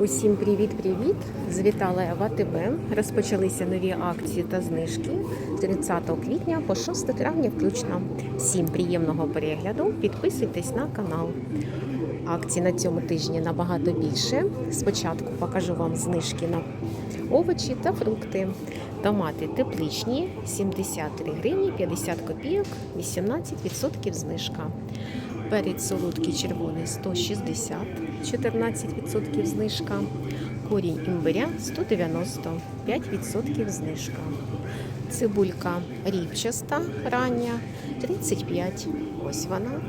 Усім привіт-привіт! Завітала я в. Розпочалися нові акції та знижки 30 квітня по 6 травня включно. Всім приємного перегляду. Підписуйтесь на канал. Акцій на цьому тижні набагато більше. Спочатку покажу вам знижки на овочі та фрукти. Томати тепличні 73 гривні 50 копійок, 18% знижка. Перець солодкий червоний 160, 14% знижка. Корінь імбиря 190, 5% знижка. Цибулька ріпчаста рання 35, ось вона.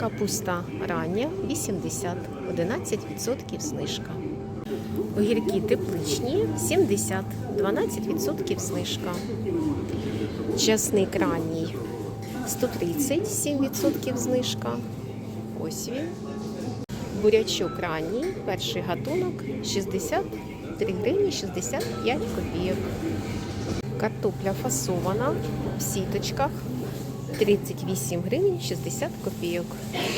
Капуста рання 80, 11% знижка. Огірки тепличні 70, 12% знижка. Часник ранній 137% знижка. Ось він. Бурячок ранній, перший гатунок 63 гривні 65 копійок. Картопля фасована в сіточках 38 гривень 60 копійок.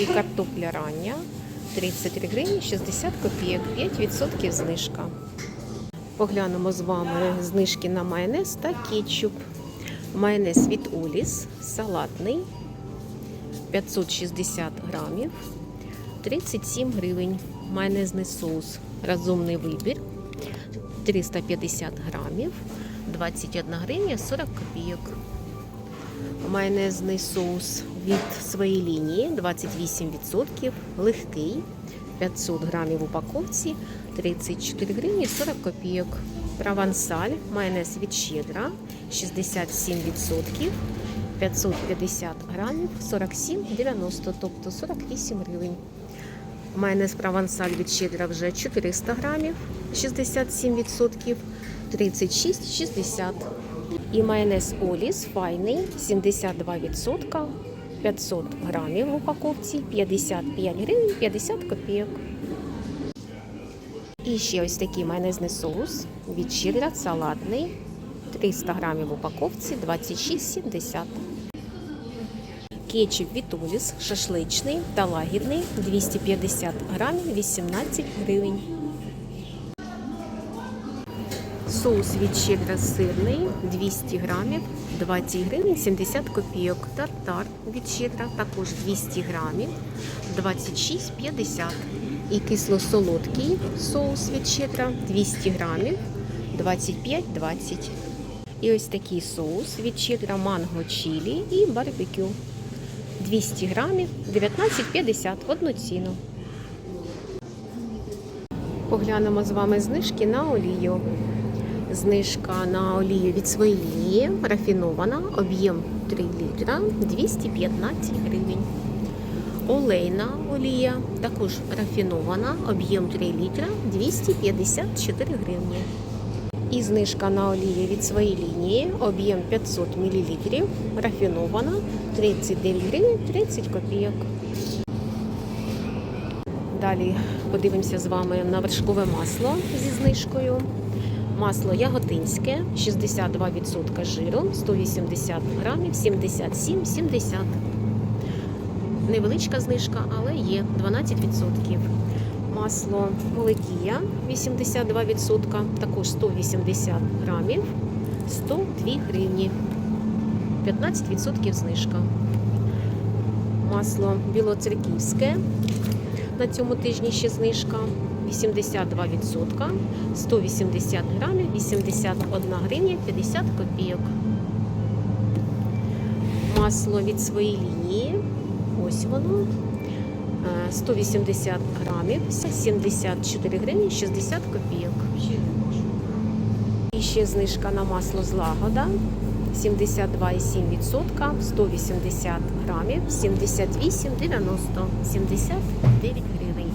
І картопля рання 33 гривні 60 копійок, 5% знижка. Поглянемо з вами знижки на майонез та кетчуп. Майонез від Оліс салатний 560 грамів, 37 гривень. Майонезний соус розумний вибір 350 грамів, 21 гривня 40 копійок. Майонезний соус від своєї лінії 28%, легкий 500 грамів в упаковці, 34 гривні 40 копійок. Провансаль, майонез від щедра 67%, 550 грамів, 47,90, тобто 48 гривень. Майонез провансаль від щедра вже 400 грамів, 67%, 36,60. І майонез Оліс файний 72%, 500 грамів в упаковці, 55 гривень, 50 копійок. І ще ось такий майонезний соус від щедра салатний 300 грамів в упаковці 26,70. Кетчуп від шашличний та лагідний 250 грамів 18 гривень. Соус від щедра сирний 200 грамів 20 гривень 70 копійок. Тартар від щедра також 200 грамів 26,50. І кисло-солодкий соус від щедра 200 грамів 25,20. І ось такий соус від щедра манго чилі і барбекю 200 грамів 19,50 в одну ціну. Поглянемо з вами знижки на олію. Знижка на олію від своєї лінії рафінована, об'єм 3 літра 215 гривень. Олейна олія також рафінована, об'єм 3 літра 254 гривні. І знижка на олію від своєї лінії, об'єм 500 мл, рафінована 39 гривень 30 копійок. Далі подивимося з вами на вершкове масло зі знижкою. Масло яготинське 62% жиру, 180 грамів, 77,70. Невеличка знижка, але є 12%. Масло Молокія 82%, також 180 грамів, 102 гривні, 15% знижка. Масло білоцерківське на цьому тижні ще знижка 82%, 180 грамів, 81 гривня, 50 копійок. Масло від своєї лінії. Ось воно. 180 грамів, 74 гривні, 60 копійок. І ще знижка на масло злагода. 72,7%, 180 грамів, 78,90, 79 гривень.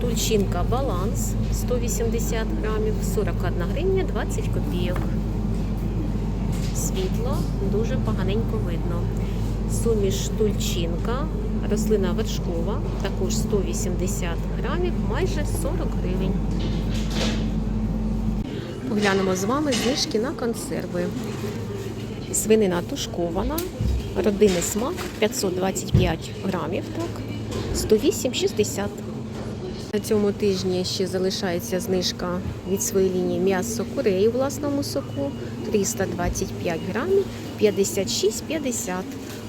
Тульчинка баланс 180 грамів, 41 гривня, 20 копійок. Світло дуже поганенько видно. Суміш тульчинка, рослина вершкова, також 180 грамів, майже 40 гривень. Поглянемо з вами знижки на консерви. Свинина тушкована, родинний смак 525 грамів, так, 108,60. На цьому тижні ще залишається знижка від своєї лінії м'ясо курей у власному соку 325 грамів 56,50.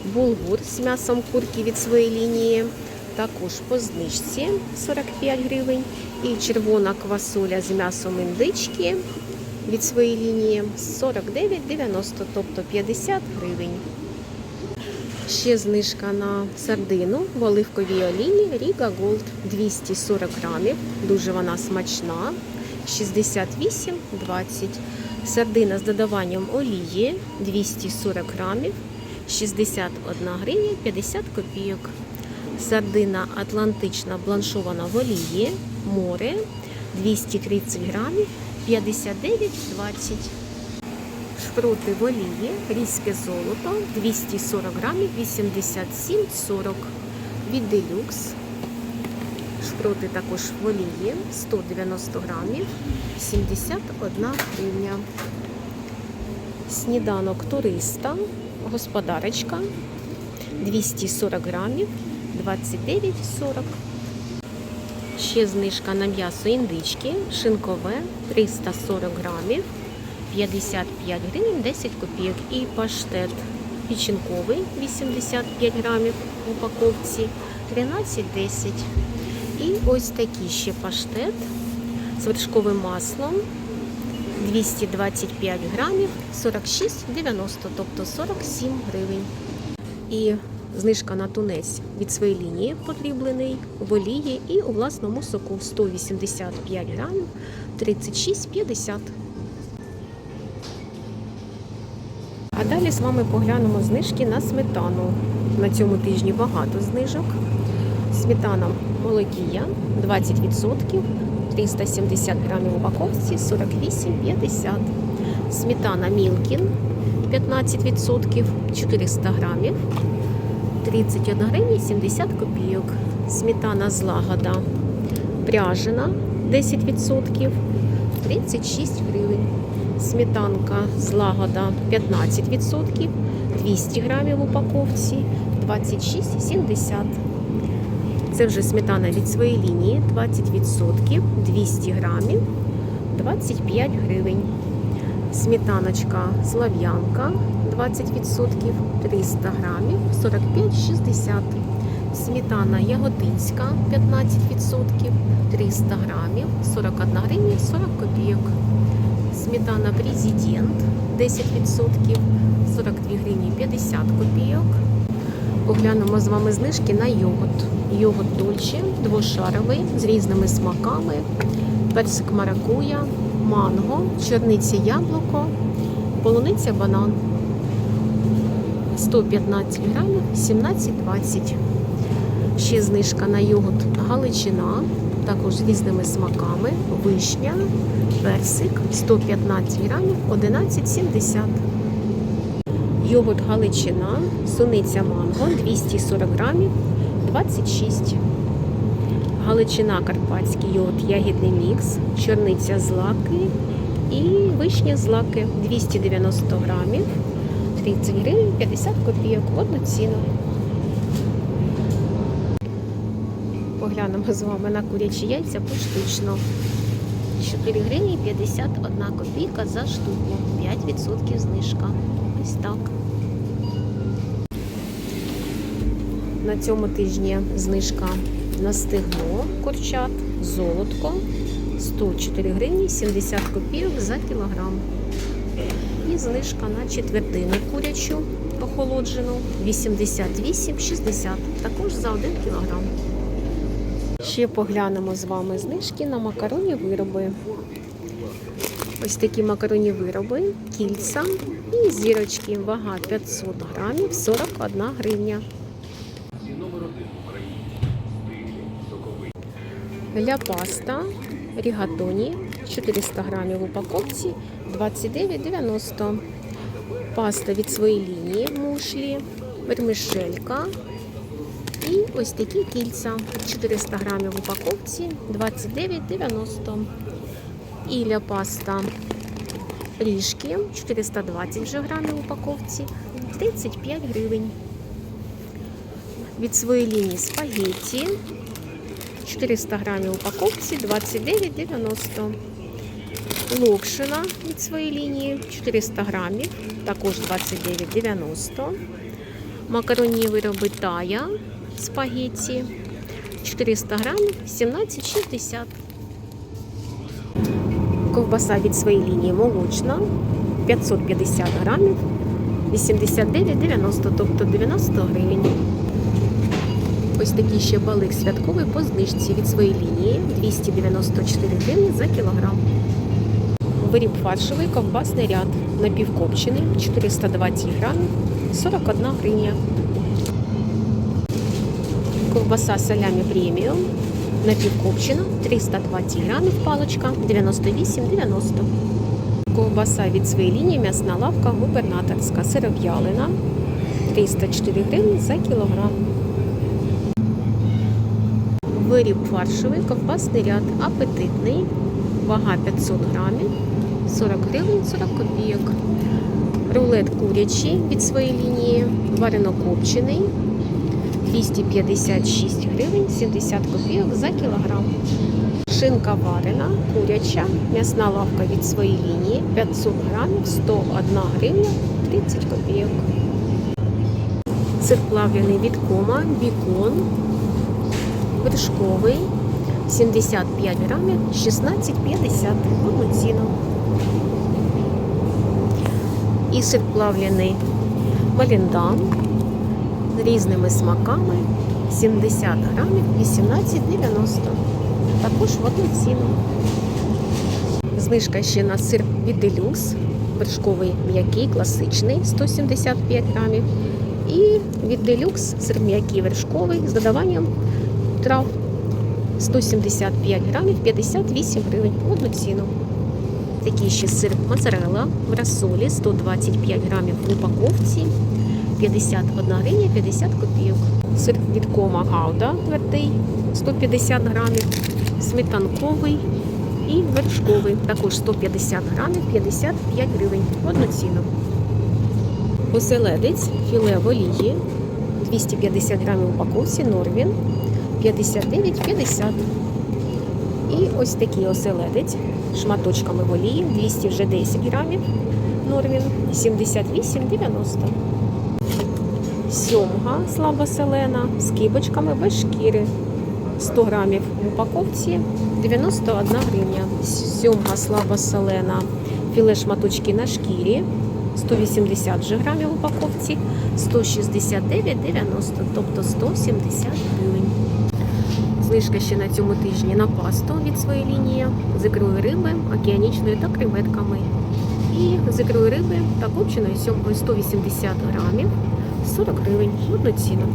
Булгур з м'ясом курки від своєї лінії також по знижці 45 гривень. І червона квасоля з м'ясом індички від своєї лінії 49,90, тобто 50 гривень. Ще знижка на сардину в оливковій олії Ріга Голд 240 грамів. Дуже вона смачна. 68,20. Сардина з додаванням олії 240 грамів. 61 гривня 50 копійок. Сардина атлантична бланшована в олії море 230 грамів 59,20. Шпроти в олії, різьке золото 240 грамів 87,40 від делюкс. Шпроти також в олії 190 грамів 71 гривня. Сніданок туриста, господарочка 240 грамів 29,40. Ще знижка на м'ясо індички, шинкове 340 грамів 55 гривень 10 копійок. І паштет печінковий 85 грамів в упаковці 13,10. І ось такий ще паштет з вершковим маслом 225 грамів 46,90, тобто 47 гривень. І знижка на тунець від своєї лінії потріблений в олії і у власному соку 185 грамів 36,50. А далі з вами поглянемо знижки на сметану. На цьому тижні багато знижок. Сметана молокія 20%, 370 грамів упаковці 48,50. Сметана Мілкін 15%, 400 грамів 31 гривня 70 копійок. Сметана злагода пряжена 10%, 36 гривень. Сметанка злагода 15%, 200 грамів в упаковці 26,70. Це вже сметана від своєї лінії 20%, 200 грамів 25 гривень. Сметаночка слав'янка 20%, 300 грамів 45,60. Сметана яготинська 15%, 300 грамів 41 гривня 40 копійок. Сметана Президент 10%, 42 гривні 50 копійок. Поглянемо з вами знижки на йогурт. Йогурт Дольче двошаровий з різними смаками. Персик маракуя, манго, чорниця яблуко, полуниця банан. 115 грамів 17,20. Ще знижка на йогурт Галичина, також з різними смаками. Вишня, персик 115 грамів 11,70. Йогурт Галичина, суниця манго 240 грамів 26. Галичина Карпатський йогурт ягідний мікс, чорниця злаки і вишня злаки 290 грамів 30 гривень 50 копійок одну ціну. Поглянемо з вами на курячі яйця поштучно. 4 гривні 51 копійка за штуку. 5% знижка. Ось так. На цьому тижні знижка на стегно курчат, золотко 104 гривні 70 копійок за кілограм. І знижка на четвертину курячу охолоджену 88,60 також за 1 кілограм. Ще поглянемо з вами знижки на макаронні вироби. Ось такі макаронні вироби, кільця і зірочки. Вага 500 грамів 41 гривня. Ля паста рігатоні 400 грамів в упаковці 29,90. Паста від своєї лінії мушлі, вермишелька і ось такі кільця 400 грамів в упаковці 29,90. І ля паста ріжки 420 вже грамів в упаковці 35 гривень. Від своєї лінії спагетті 400 грамів упаковці 29,90. Локшина від своєї лінії 400 грамів, також 29,90. Макаронні вироби Тая спагетті 400 грамів 17,60. Ковбаса від своєї лінії молочна 550 грамів 89,90, тобто 90 гривень. Ось такий ще балик святковий по знижці від своєї лінії 294 гривні за кілограм. Виріб фаршовий ковбасний ряд напівкопчений 420 грамів 41 гривня. Ковбаса салямі преміум напівкопчена 320 грамів паличка 98,90. Ковбаса від своєї лінії м'ясна лавка губернаторська сиров'ялина 304 гривні за кілограм. Виріб фаршовий ковбасний ряд апетитний, вага 500 грамів, 40 гривень 40 копійок. Рулет курячий від своєї лінії, варено-копчений, 256 гривень 70 копійок за кілограм. Шинка варена, куряча, м'ясна лавка від своєї лінії 500 грамів 101 гривня 30 копійок. Сир плавлений від кома, бікон, вершковий 75 грамів 16,50 одну ціну. І сир плавлений маліндан з різними смаками 70 грамів 18,90. Також в одну ціну. Знижка ще на сир від Делюкс, вершковий м'який, класичний 175 грамів. І від Делюкс сир м'який вершковий з додаванням трав 175 грамів 58 гривень в одну ціну. Такий ще сир моцарелла в розсолі 125 грамів в упаковці 51 гривня 50 копійок. Сир від кома гауда твердий 150 грамів, сметанковий і вершковий. Також 150 грамів 55 гривень ціну. Оселедець філе в олії 250 грамів упаковці Норвін 59,50. І ось такий оселедець шматочками в олії 200 вже 10 грамів Норвін 78,90. Сьомга слабоселена з кибочками без шкіри 100 грамів в упаковці 91 гривня. Сьомга слабоселена філе шматочки на шкірі 180 же грамів в упаковці 169,90, тобто 170 гривень. Знижка ще на цьому тижні на пасту від своєї лінії з ікрою риби, океанічною та креветками. І з ікрою риби та копченою сьомкою 180 грамів 40 гривень одну ціну.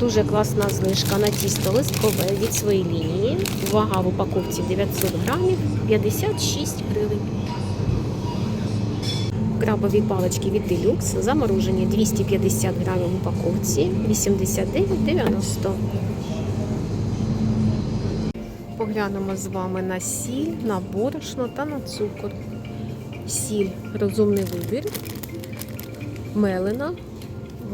Дуже класна знижка на тісто листкове від своєї лінії. Вага в упаковці 900 грамів 56 гривень. Крабові палички від Deluxe заморожені 250 грамів в упаковці 89,90. Поглянемо з вами на сіль, на борошно та на цукор. Сіль розумний вибір. Мелена.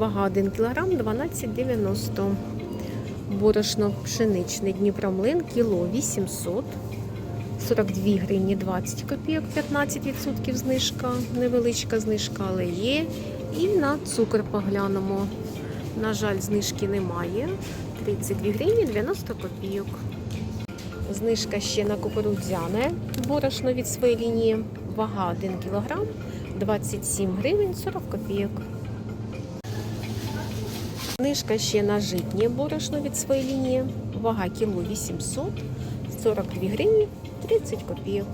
Вага 1 кг 12,90. Борошно пшеничне Дніпромлин кіло 800. 42 гривні 20 копійок, 15% знижка, невеличка знижка, але є. І на цукор поглянемо. На жаль, знижки немає. 32 гривні 90 копійок. Знижка ще на кукурудзяне борошно від своєї лінії. Вага 1 кг 27 гривень 40 копійок. Знижка ще на житнє борошно від своєї лінії. Вага кіло 800 42 гривні 30 копійок.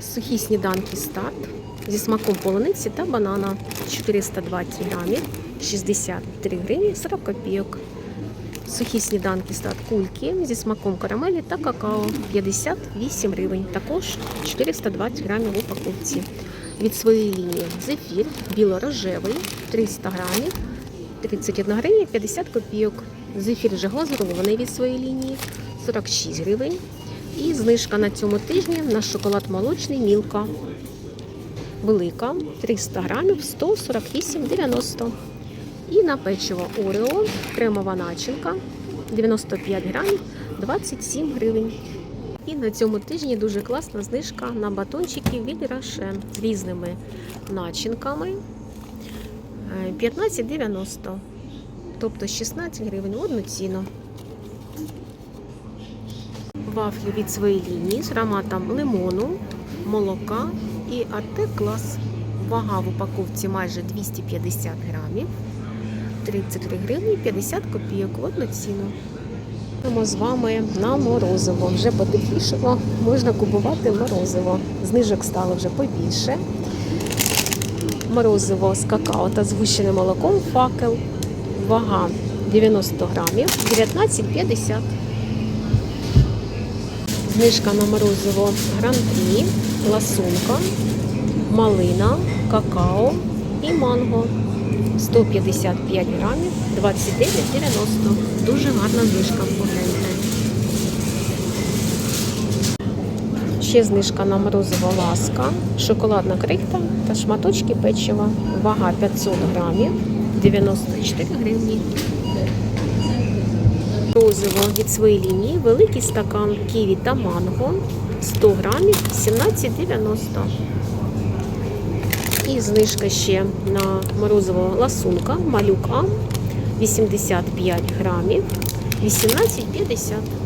Сухі сніданки старт зі смаком полуниці та банана 420 грамів 63 гривні 40 копійок. Сухі сніданки старт кульки зі смаком карамелі та какао 58 гривень. Також 420 грамів в упаковці. Від своєї лінії зефір біло-рожевий 300 грамів 31 гривня 50 копійок. Зефір вже глазурований від своєї лінії 46 гривень. І знижка на цьому тижні на шоколад молочний Мілка. Велика 300 грамів 148,90. І на печиво Орео кремова начинка 95 грамів 27 гривень. І на цьому тижні дуже класна знижка на батончики від Рошен з різними начинками. Е, 15,90. Тобто 16 гривень в одну ціну. Вафлі від своєї лінії з ароматом лимону, молока і АТ клас. Вага в упаковці майже 250 грамів. 33 гривні 50 копійок в одну ціну. Йдемо з вами на морозиво. Вже потеплішало, можна купувати морозиво. Знижок стало вже побільше. Морозиво з какао та згущеним молоком факел. Вага 90 грамів, 19,50. Знижка на морозиво гран-прі, ласунка, малина, какао і манго. 155 грамів, 29,90. Дуже гарна знижка, погляньте. Ще знижка на морозиво ласка, шоколадна крихта та шматочки печива. Вага 500 грамів, 94 гривні. Морозиво від своєї лінії, великий стакан ківі та манго, 100 грамів, 17,90. І знижка ще на морозиво ласунка, малюк Ам, 85 грамів, 18,50.